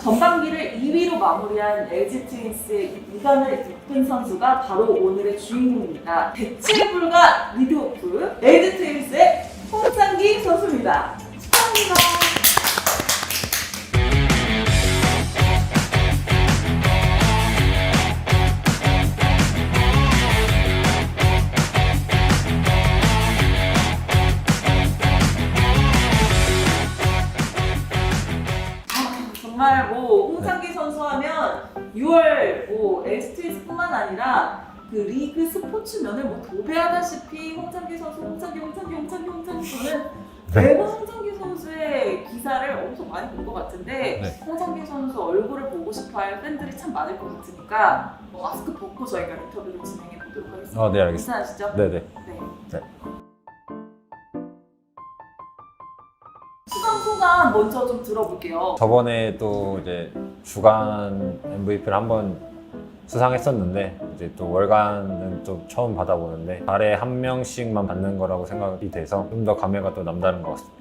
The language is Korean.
전반기를 2위로 마무리한 LG 트윈스의 이관을 이끈 선수가 바로 오늘의 주인공입니다. 대체 불가 리드오프 LG 트윈스의 홍창기 선수입니다. 축하합니다. 정말 뭐 홍창기 선수 하면 6월 뭐 엑스트리스뿐만 아니라 그 리그 스포츠 면을 뭐 도배하다시피 홍창기 선수, 홍창기, 홍창기, 홍창기, 홍창기 저는 네. 매번 홍창기 선수의 기사를 엄청 많이 본 것 같은데 네. 홍창기 선수 얼굴을 보고 싶어할 팬들이 참 많을 것 같으니까 뭐 마스크 벗고 저희가 인터뷰를 진행해 보도록 하겠습니다. 어, 네, 알겠습니다. 괜찮으시죠? 네네. 네. 네. 수강 소감 먼저 좀 들어볼게요. 저번에 또 이제 주간 MVP를 한번 수상했었는데 이제 또 월간은 또 처음 받아보는데 달에 한 명씩만 받는 거라고 생각이 돼서 좀 더 감회가 또 남다른 것 같습니다.